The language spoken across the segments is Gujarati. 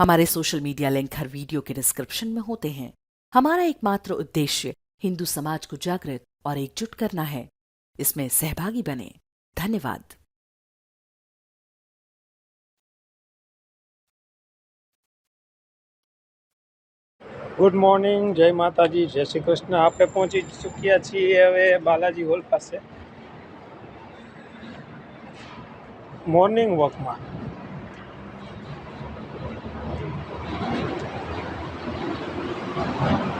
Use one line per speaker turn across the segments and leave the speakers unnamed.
हमारे सोशल मीडिया लिंक हर वीडियो के डिस्क्रिप्शन में होते हैं हमारा एकमात्र उद्देश्य हिंदू समाज को जागृत और एकजुट करना है इसमें सहभागी बने धन्यवाद
ગુડ મોર્નિંગ જય માતાજી જય શ્રી કૃષ્ણ આપણે પહોંચી ચૂક્યા છીએ હવે બાલાજી હોલ પાસે મોર્નિંગ વોકમાં Thank you.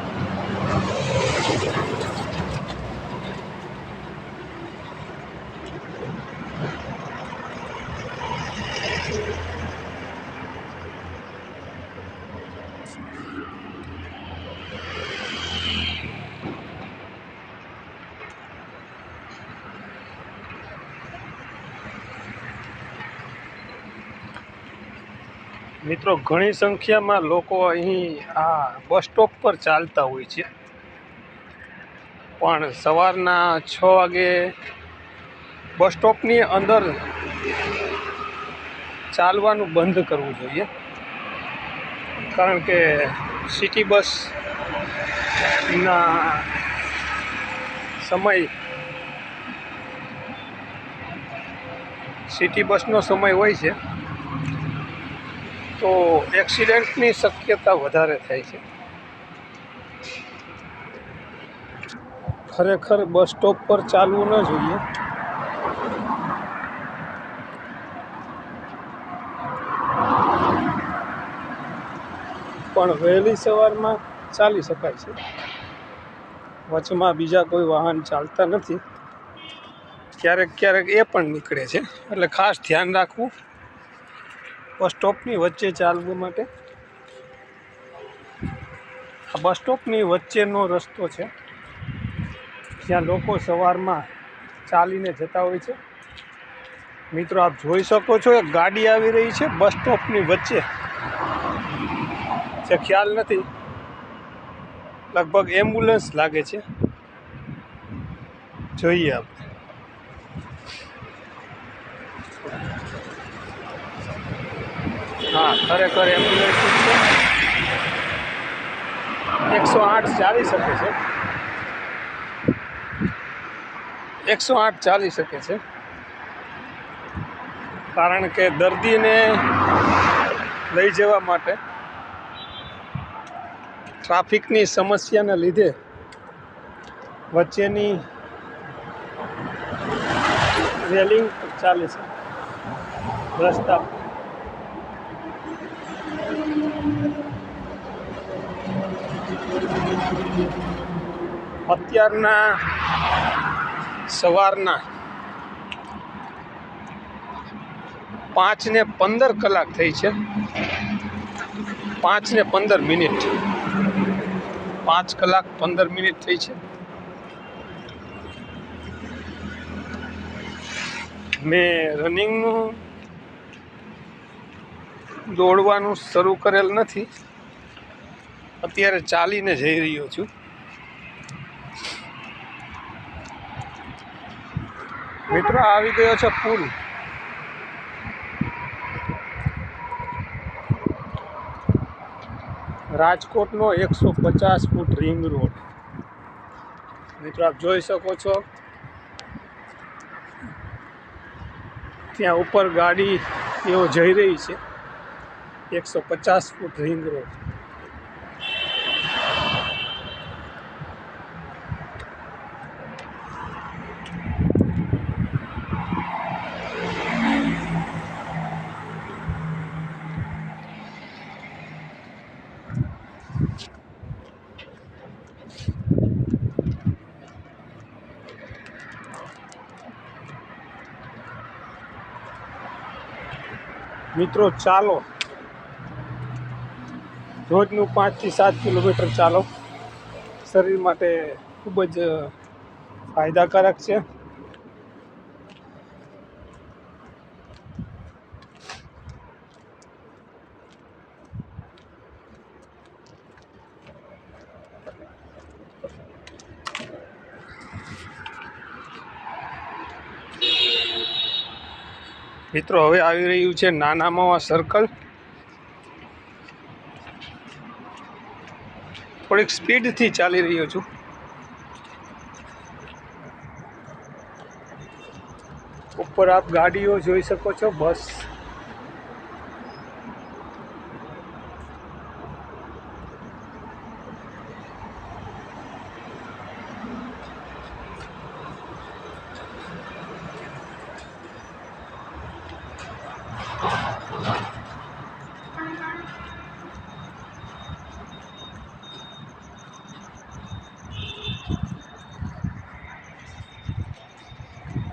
મિત્રો, ઘણી સંખ્યામાં લોકો અહીં આ બસ સ્ટોપ પર ચાલતા હોય છે. પણ સવારના છ વાગે બસ સ્ટોપની અંદર ચાલવાનું બંધ કરવું જોઈએ. કારણ કે સિટી બસના સમય સિટી બસનો સમય હોય છે. તો એક્સિડન્ટની શક્યતા વધારે થાય છે. ખરેખર બસ સ્ટોપ પર ચાલવું ન જોઈએ. પણ વહેલી સવારમાં ચાલી શકાય છે. વચમાં બીજા કોઈ વાહન ચાલતા નથી. ક્યારેક ક્યારેક એ પણ નીકળે છે. એટલે ખાસ ધ્યાન રાખવું. બસ સ્ટોપની વચ્ચે ચાલવું માટે. આ બસ સ્ટોપની વચ્ચેનો રસ્તો છે. જ્યાં લોકો સવારમાં ચાલીને જતા હોય છે. મિત્રો, આપ જોઈ શકો છો, એક ગાડી આવી રહી છે બસ સ્ટોપની વચ્ચે. જે ખ્યાલ નથી. લગભગ એમ્બ્યુલન્સ લાગે છે. જોઈએ આપણે. હા, ખરેખર એમ્બ્યુલન્સ છે એકસો આઠ ચાલી શકે છે. એકસો આઠ ચાલી શકે છે. કારણ કે દર્દીને લઈ જવા માટે ટ્રાફિકની સમસ્યાને લીધે વચ્ચેની રેલિંગ ચાલે છે. રસ્તા અત્યારના સવારના પાંચ ને પંદર કલાક થઈ છે. પાંચ ને પંદર મિનિટ. પાંચ કલાક પંદર મિનિટ થઈ છે. મેં રનિંગનું દોડવાનું શરૂ કરેલ નથી. અત્યારે ચાલીને જઈ રહ્યો છું. મિત્રો, આવી ગયો છે પુલ રાજકોટનો એકસો પચાસ ફૂટ રિંગ રોડ. મિત્રો, આપ જોઈ શકો છો. ત્યાં ઉપર ગાડી એવો જઈ રહી છે. એકસો પચાસ ફૂટ રિંગ રોડ. મિત્રો ચાલો. રોજનું પાંચથી સાત કિલોમીટર ચાલો. શરીર માટે ખૂબ જ ફાયદાકારક છે. મિત્રો, હવે આવી રહ્યું છે નાનામાં સર્કલ થોડીક સ્પીડથી ચાલી રહ્યો છું. ઉપર આપ ગાડીઓ જોઈ શકો છો, બસ.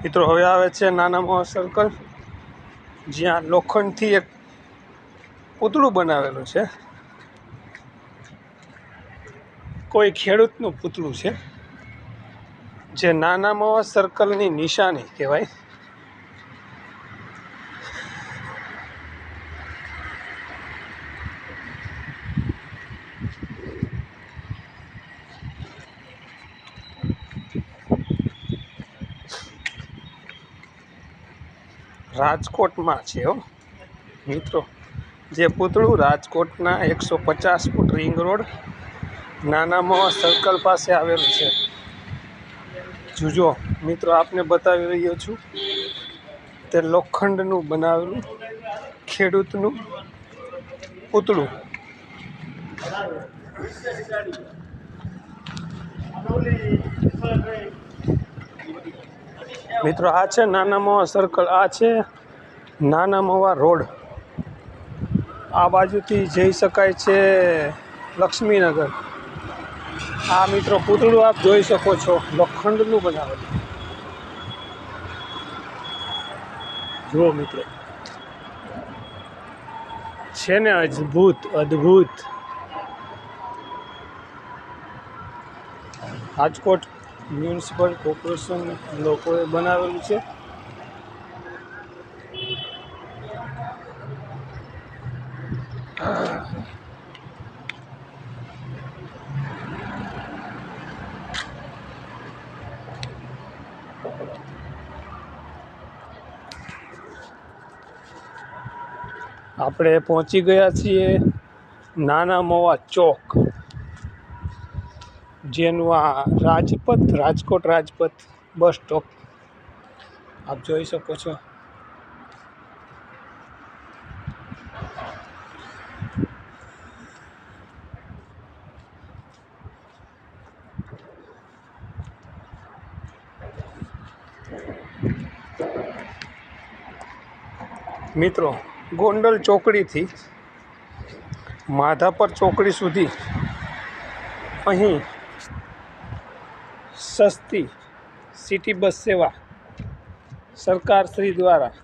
મિત્રો, હવે આવે છે નાના મોહ સર્કલ જ્યાં લોખંડથી એક પૂતળું બનાવેલું છે. કોઈ ખેડૂતનું પૂતળું છે, જે નાના મોવા સર્કલની નિશાની કહેવાય. રાજકોટમાં છે, હો. મિત્રો, જે પૂતળું રાજકોટના એકસો પચાસ ફૂટ રિંગ રોડ નાનામાં સર્કલ પાસે આવેલું છે. જુજો મિત્રો, આપને બતાવી રહ્યો છું. તે લોખંડનું બનાવેલું ખેડૂતનું પૂતળું. મિત્રો, આ છે નાના મવા સર્કલ આ છે નાના મવા રોડ. આ બાજુથી જઈ શકાય છે લક્ષ્મીનગર. આ મિત્રો, પૂતળું આપ જોઈ શકો છો, લોખંડનું બનાવેલું. જુઓ મિત્રો. છે ને અદ્ભુત અદ્ભુત. રાજકોટ મ્યુનિસિપલ કોર્પોરેશન લોકોએ બનાવેલું છે. આપણે પહોંચી ગયા છીએ નાના મોવા ચોક. જેનું આ રાજપથ, રાજકોટ રાજપથ બસ સ્ટોપ આપ જોઈ શકો છો. મિત્રો, ગોંડલ ચોકડીથી માધાપર ચોકડી સુધી અહીં સસ્તી સિટી બસ સેવા સરકાર શ્રી દ્વારા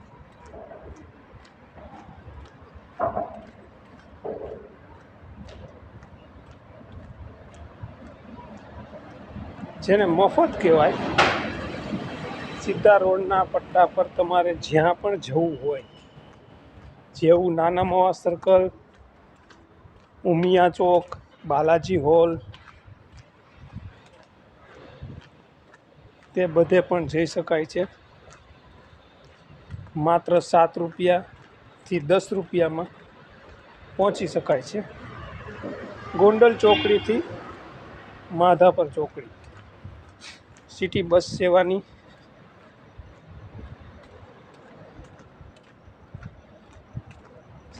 જેને મફત કહેવાય, સીધા રોડના પટ્ટા પર તમારે જ્યાં પણ જવું હોય, જેવું નાના મોવા સર્કલ ઉમિયા ચોક, બાલાજી હોલ તે બધે પણ જઈ શકાય છે. માત્ર સાત રૂપિયાથી દસ રૂપિયામાં પહોંચી શકાય છે. ગોંડલ ચોકડીથી માધાપર ચોકડી. સિટી બસ સેવાની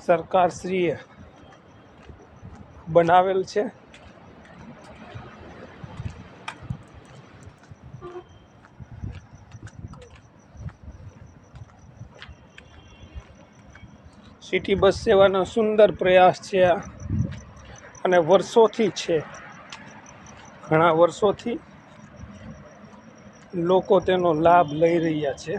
સરકારશ્રીએ બનાવેલ છે. સિટી બસ સેવાનો સુંદર પ્રયાસ છે આ. અને વર્ષોથી છે. ઘણા વર્ષોથી લોકો તેનો લાભ લઈ રહ્યા છે.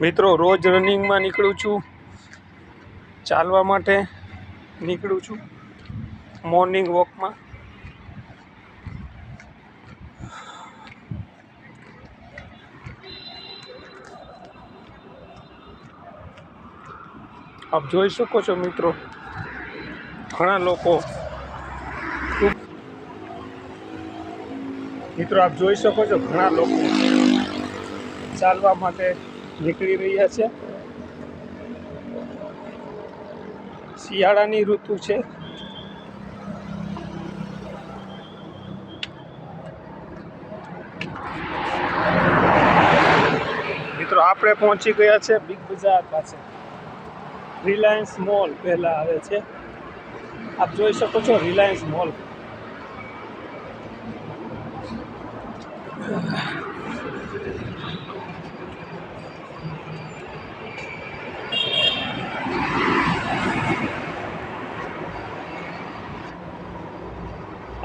મિત્રો, રોજ રનિંગમાં નીકળું છું. ચાલવા માટે નીકળું છું. મોર્નિંગ વોકમાં. આપ જોઈ શકો છો મિત્રો, ઘણા લોકો મિત્રો, આપ જોઈ શકો છો ઘણા લોકો ચાલવા માટે નીકળી રહ્યા છે. શિયાળાની ઋતુ છે. મિત્રો, આપણે પહોંચી ગયા છે બિગ બજાર પાસે. રિલાયન્સ મોલ પહેલા આવે છે. આપ જોઈ શકો છો રિલાયન્સ મોલ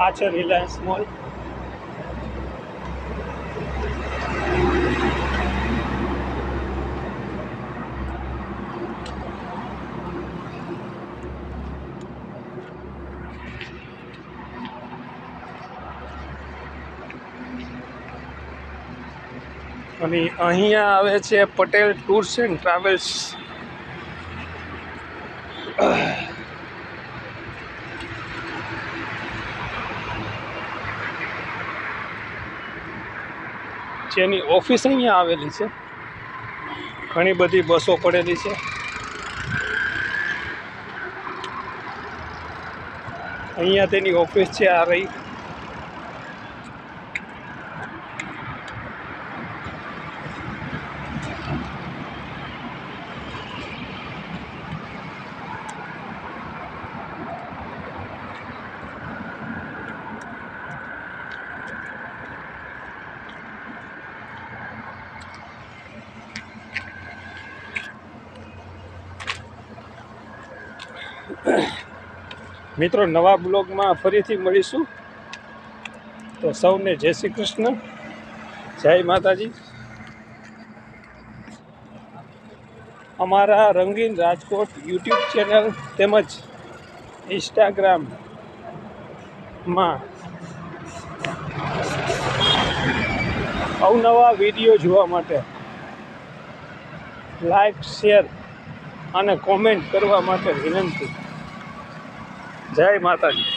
આ છે રિલાયન્સ મોલ અને અહીંયા આવે છે પટેલ ટૂર્સ એન્ડ ટ્રાવેલ્સ જેની ઓફિસ અહીંયા આવેલી છે. ઘણી બધી બસો પડેલી છે. અહીંયા તેની ઓફિસ છે, આ રહી. મિત્રો, નવા બ્લોગમાં ફરીથી મળીશું. તો સૌને જય શ્રી કૃષ્ણ. જય માતાજી. અમારા રંગીન રાજકોટ યુટ્યુબ ચેનલ તેમજ ઇન્સ્ટાગ્રામમાં અવનવા વીડિયો જોવા માટે લાઈક, શેર અને કોમેન્ટ કરવા માટે વિનંતી. જય માતાજી.